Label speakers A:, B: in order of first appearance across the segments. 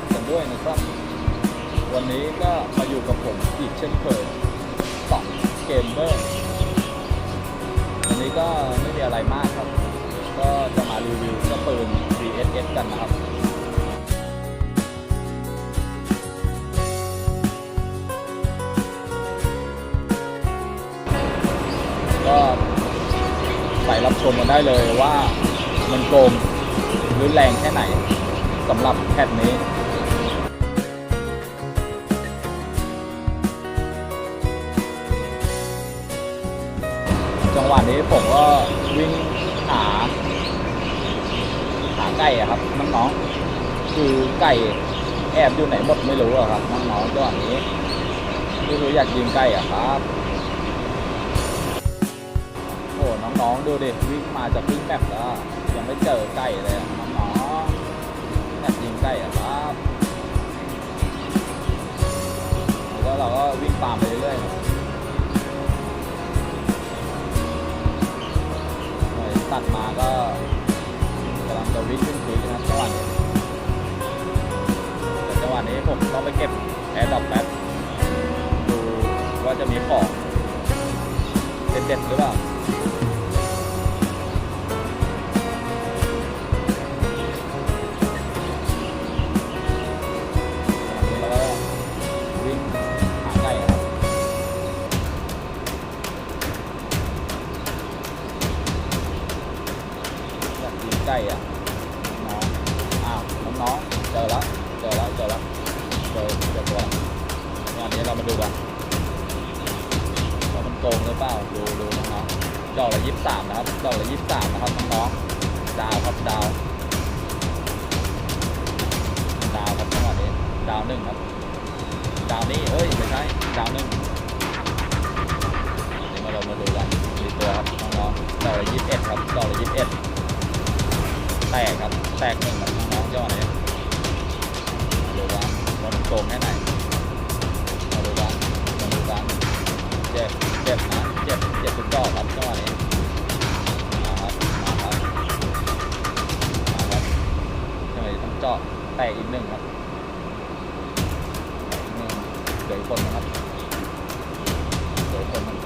A: กกันด้วยนะครับ วันนี้ก็มาอยู่กับผมอีกเช่นเคยสองเกมเมอร์วันนี้ก็ไม่มีอะไรมากครับ ก็จะมารีวิวเจ้าปืน VSS กันนะครับก็ไปรับชมกันได้เลยว่ามันโกงรุนแรงแค่ไหนสำหรับแพทนี้ จังหวะนี้ผมก็วิ่งหาหาไก่อะครับน้องๆคือไก่แอบอยู่ไหนหมดไม่รู้อะครับน้องๆจังหวะนี้คืออยากยิงไก่อะครับโอ้น้องๆดูดิวิ่งมาจากวิ่งแมปแล้วยังไม่เจอไก่เลยอะน้องๆอยากยิงไก่อะครับแล้วเราก็วิ่งตามไปเรื่อยๆ ก็กำลังจะวิ่งขึ้นพื้นนะครับจังหวะนี้แต่จังหวะนี้ผมต้องไปเก็บแอร์ดรอปแป๊บดูว่าจะมีของเด็ดๆหรือเปล่า องๆเจอแล้วเจอแล้วเจอแล้วเจอเจอตัวงานนี้เรามาดูกันว่ามันโกงหรือเปล่าดูดูน้องๆดอละยี่สิบสามนะครับดอละยี่สิบสามนะครับน้องๆดาวครับดาวดาวครับจังหวะนี้ดาวหนึ่งครับ ดาวนี้เอ้ยไม่ใช่ดาวหนึ่งนี่มาเรามาดูกันมีตัวครับน้องๆดอละยี่สิบเอ็ดครับดอละยี่สิบเอ็ดแตกครับ แตกหนึ่งครับน้องๆจังหวะนี้ โกงแค่ไหนมาดูกันมาดูกันเจ็บเจ็บนะเจ็บเจ็บทุกดอกครับจังหวะนี้มาครับมาครับมาครับจังหวะนี้ต้องเจาะแตกอีกหนึ่งครับหนึ่งเหลืออีกคนนะครับเหลืออีกคนนึง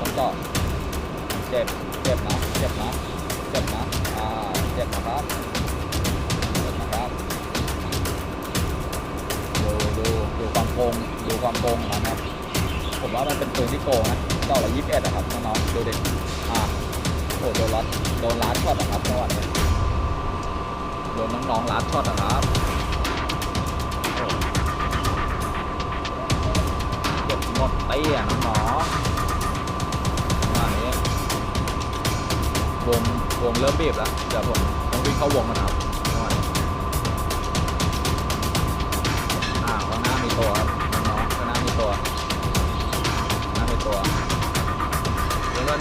A: ต้องต่อเจ็บเจ็บนะเจ็บนะเจ็บนะอ่าเจ็บนะครับ โกงดูความโกงของมันะครับผมว่ามันเป็นปืนที่โกงนะดอกละยี่สิบเอ็ดนะครับน้องๆดูดิอ่าโอ้โดนลัดโดนลัดช็อตนะครับจังหวะนี้โดนน้องๆลัดช็อตนะครับเก็บหมดเตี้ยน้องๆว่านี้วงวงเริ่มบีบแล้วเดี๋ยวผมต้องวิ่งเข้าวงกันนะครับว่านี้อ้าวข้างหน้ามีตัว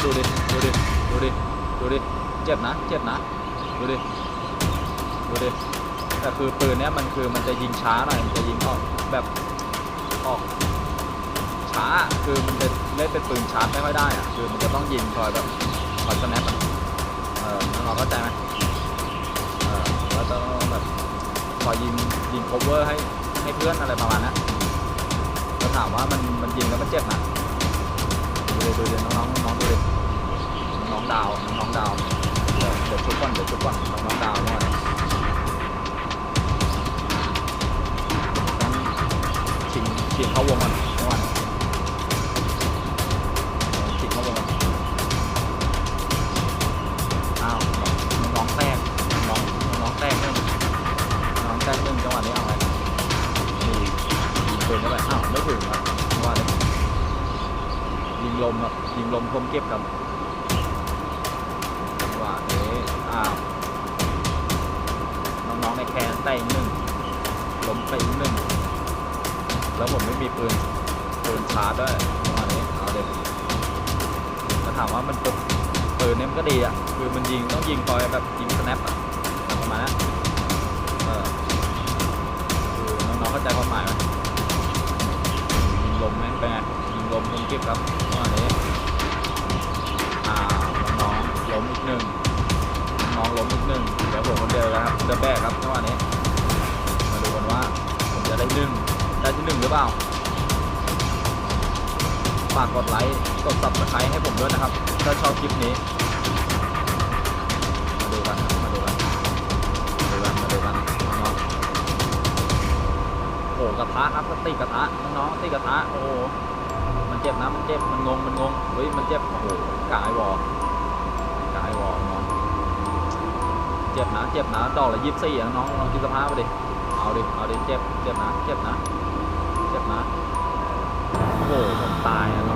A: ดูดิ ดูดิ ดูดิ ดูดิ เจ็บนะ เจ็บนะ ดูดิ ดูดิ แต่คือปืนเนี้ยมันคือมันจะยิงช้าหน่อย มันจะยิงออกแบบออกช้า คือมันจะเล่นเป็นปืนชาร์จไม่ค่อยได้อะคือมันจะต้องยิงคอยแบบคอยสแนปอะเออน้องเข้าใจไหมเออแล้วต้องแบบคอยยิงยิง cover ให้ให้เพื่อนอะไรประมาณนั้นจะถามว่ามันมันยิงแล้วมันเจ็บนะดูดิดูดิน้องน้องๆ น้องดาวน้องดาวเดี๋ยวเดี๋ยวชุบก่อนเดี๋ยวชุบก่อนน้องๆดาวก่อวน้องชิงชิงเข้าวงก่อน ลมครับยิงลมคมเก็บครับจังหวะนี้อ้าวน้องๆในแคนแตกอีกหนึ่งล้มไปอีกหนึ่งแล้วผมไม่มีปืนปืนชาร์จด้วยจังหวะนี้เอาเด็กจะถามว่ามันปืนปืนเนี่ยมันก็ดีอะคือมันยิงต้องยิงคอยแบบยิงสแนปอะประมาณนั้นเออคือน้องๆเข้าใจความหมายไหม ลมลงเก็บครับประมาณนี้อ่าน้องล้มอีกหนึ่งน้องล้มอีกหนึ่งเดี๋ยวผมคนเดียวจะแบกครับจังหวะนี้ มาดูกันว่าผมจะได้หนึ่งได้ที่หนึ่งหรือเปล่าฝากกดไลค์กด subscribe ให้ผมด้วยนะครับ ถ้าชอบคลิปนี้ มาดูกันมาดูกันมาดูกันมาดูกันน้องโอ้โหกระทะครับตีกระทะน้องๆตีกระทะโอ้ จ็บนะมันเจ็บมันงงมันงงเฮ้ยมันเจ็บโอ้โหกายวอกายวอน้องเจ็บนะเจ็บนะดอกละยี่สิบสี่น้องลองคิดสภาพไปดิเอาดิเอาดิเจ็บเจ็บนะเจ็บนะเจ็บนะโอ้โหผมตายอะ